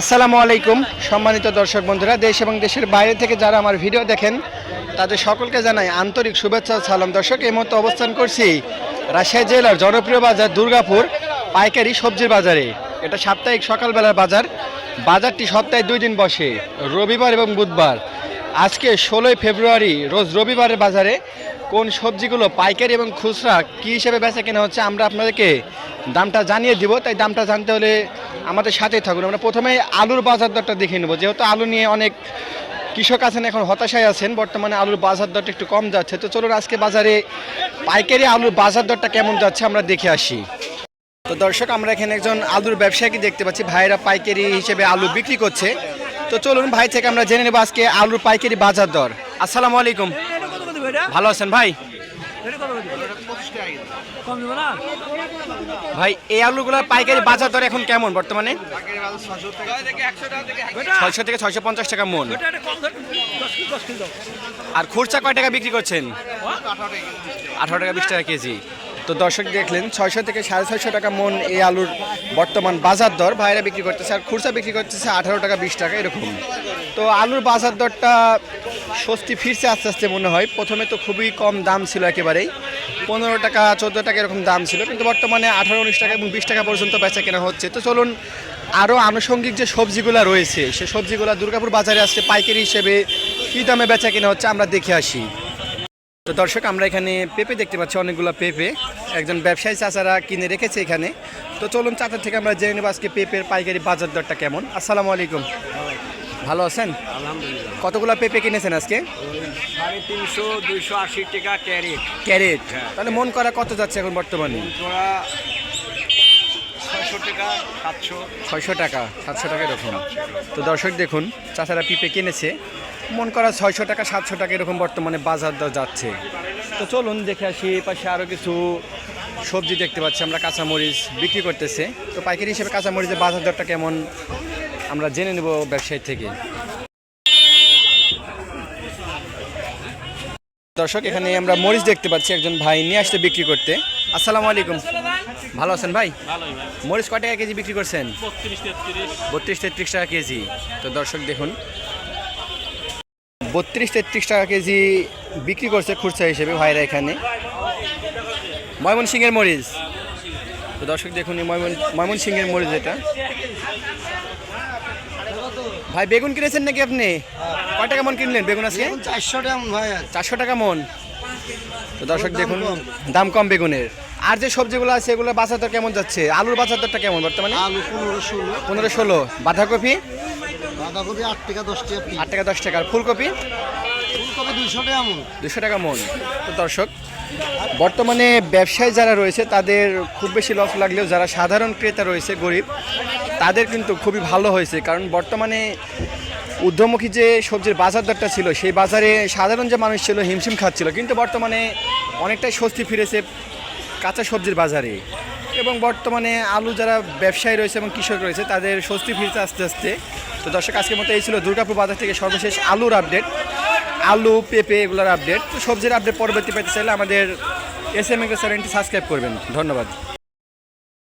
আসসালামু আলাইকুম, সম্মানিত দর্শক বন্ধুরা, দেশ এবং দেশের বাইরে থেকে যারা আমার ভিডিও দেখেন, তাদের সকলকে জানাই আন্তরিক শুভেচ্ছা সালাম। দর্শক, এই মুহূর্তে অবস্থান করছি রাজশাহী জেলার জনপ্রিয় বাজার দুর্গাপুর পাইকারি সবজির বাজারে। এটা সাপ্তাহিক সকালবেলার বাজার। বাজারটি সপ্তাহে দুই দিন বসে, রবিবার এবং বুধবার। আজকে ষোলোই ফেব্রুয়ারি, রোজ রবিবারের বাজারে কোন সবজিগুলো, পাইকারি এবং খুচরা কী হিসেবে বেচা কেনা হচ্ছে আমরা আপনাদেরকে দামটা জানিয়ে দিব। তাই দামটা জানতে হলে আমাদের সাথেই থাকুন। আমরা প্রথমে আলুর বাজার দরটা দেখে নেব। যেহেতু আলু নিয়ে অনেক কৃষক আছেন, এখন হতাশায় আছেন, বর্তমানে আলুর বাজার দরটা একটু কম যাচ্ছে। তো চলুন আজকে বাজারে পাইকারি আলুর বাজার দরটা কেমন যাচ্ছে আমরা দেখে আসি। তো দর্শক, আমরা এখানে একজন আলুর ব্যবসায়ীকে দেখতে পাচ্ছি। ভাইরা পাইকারি হিসেবে আলু বিক্রি করছে। তো চলুন, ভাই থেকে আমরা জেনে নেব আজকে আলুর পাইকারি বাজার দর। আসসালামু আলাইকুম। ভালো আছেন ভাই? ভাই, এই আলুগুলোর পাইকারি বাজার দর এখন কেমন বর্তমানে? ছয়শো থেকে ছয়শো পঞ্চাশ টাকা মন। আর খুরচা কয় টাকা বিক্রি করছেন? আঠারো টাকা বিশ টাকা কেজি। তো দর্শক দেখলেন, ছয়শো থেকে সাড়ে ছয়শো টাকা মন এই আলুর বর্তমান বাজার দর। ভাইরা বিক্রি করতেছে আর খুরচা বিক্রি করতেছে আঠারো টাকা, বিশ টাকা, এরকম। তো আলুর বাজার দরটা স্বস্তি ফিরছে আস্তে আস্তে মনে হয়। প্রথমে তো খুবই কম দাম ছিল একেবারেই। পনেরো টাকা, চোদ্দ টাকা এরকম দাম ছিল, কিন্তু বর্তমানে আঠারো, উনিশ টাকা এবং বিশ টাকা পর্যন্ত বেচা কেনা হচ্ছে। তো চলুন আরও আনুষঙ্গিক যে সবজিগুলো রয়েছে, সে সবজিগুলো দুর্গাপুর বাজারে আসছে পাইকারি হিসেবে কী দামে বেচা কেনা হচ্ছে আমরা দেখে আসি। তো দর্শক আমরা এখানে পেঁপে দেখতে পাচ্ছি অনেকগুলো পেঁপে। একজন ব্যবসায়ী চাচারা কিনে রেখেছে এখানে। তো চলুন চাচার থেকে আমরা জেনে নেব আজকে পেঁপের পাইকারি বাজার দরটা কেমন। আসসালামু আলাইকুম। ভালো আছেন? আলহামদুলিল্লাহ। কতগুলো পেঁপে কিনেছেন আজকে? সাড়ে তিনশো দুইশো আশি টাকা ক্যারেট। ক্যারেট। হ্যাঁ। তাহলে মন করা কত যাচ্ছে এখন বর্তমানে? ছয়শো টাকা, সাতশো টাকা এরকম। তো দর্শক দেখুন চাষারা পিপে কিনেছে। মন করা ছয়শো টাকা, সাতশো টাকা এরকম বর্তমানে বাজার দর যাচ্ছে। তো চলুন দেখে আসি পাশে আরও কিছু সবজি দেখতে পাচ্ছি আমরা, কাঁচামরিচ বিক্রি করতেছে। তো পাইকারি হিসেবে কাঁচামরিচের বাজার দরটা কেমন, আমরা জেনে নেব ব্যবসায়ী থেকে। দর্শক এখানে আমরা মরিচ দেখতে পাচ্ছি একজন ভাই নিয়ে আসতে বিক্রি করতে। আসসালামু আলাইকুম। ভালো আছেন ভাই? মরিচ কয় টাকা কেজি বিক্রি করছেন? বত্রিশ তেত্রিশ। টাকা কেজি। তো দর্শক দেখুন। বত্রিশ তেত্রিশ টাকা কেজি বিক্রি করছে খুচরা হিসেবে ভাইরা এখানে। ময়মন সিংয়ের মরিচ। তো দর্শক দেখুন ময়মন ময়মন সিংয়ের মরিচ এটা। ভাই বেগুন কিনেছেন নাকি আপনি? কয় টাকা মন কিনলেন বেগুন আজকে? চারশো টাকা ভাই চারশো টাকা মন। তো দর্শক দেখুন দাম কম বেগুনের। আর যে সবজিগুলো আছে এগুলো বাজার দর কেমন যাচ্ছে? আলুর বাজার দরটা কেমন বর্তমানে? আলু পনেরো ষোলো। পনেরো ষোলো। বাঁধাকপি? বাঁধাকপি আট টাকা দশ টাকা আট টাকা দশ টাকা। আর ফুলকপি? ফুলকপি দুশো টাকা মন। দুশো টাকা মন। তো দর্শক বর্তমানে ব্যবসায়ী যারা রয়েছে, তাদের খুব বেশি লস লাগলেও যারা সাধারণ ক্রেতা রয়েছে, গরিব, তাদের কিন্তু খুবই ভালো হয়েছে। কারণ বর্তমানে ঊর্ধ্বমুখী যে সবজির বাজার দরটা ছিল, সেই বাজারে সাধারণ যে মানুষ ছিল, হিমশিম খাচ্ছিল। কিন্তু বর্তমানে অনেকটাই স্বস্তি ফিরেছে কাঁচা সবজির বাজারে। এবং বর্তমানে আলু যারা ব্যবসায়ী রয়েছে এবং কৃষক রয়েছে, তাদের স্বস্তি ফিরতে আস্তে আস্তে। তো দর্শক, আজকের মতো এই ছিল দুর্গাপুর বাজার থেকে সর্বশেষ আলুর আপডেট আলু, পেঁপে এগুলোর আপডেট তো সবজির আপডেট পরবর্তী পেতে চাইলে আমাদের এস এম চ্যানেলটি সাবস্ক্রাইব করবেন। ধন্যবাদ।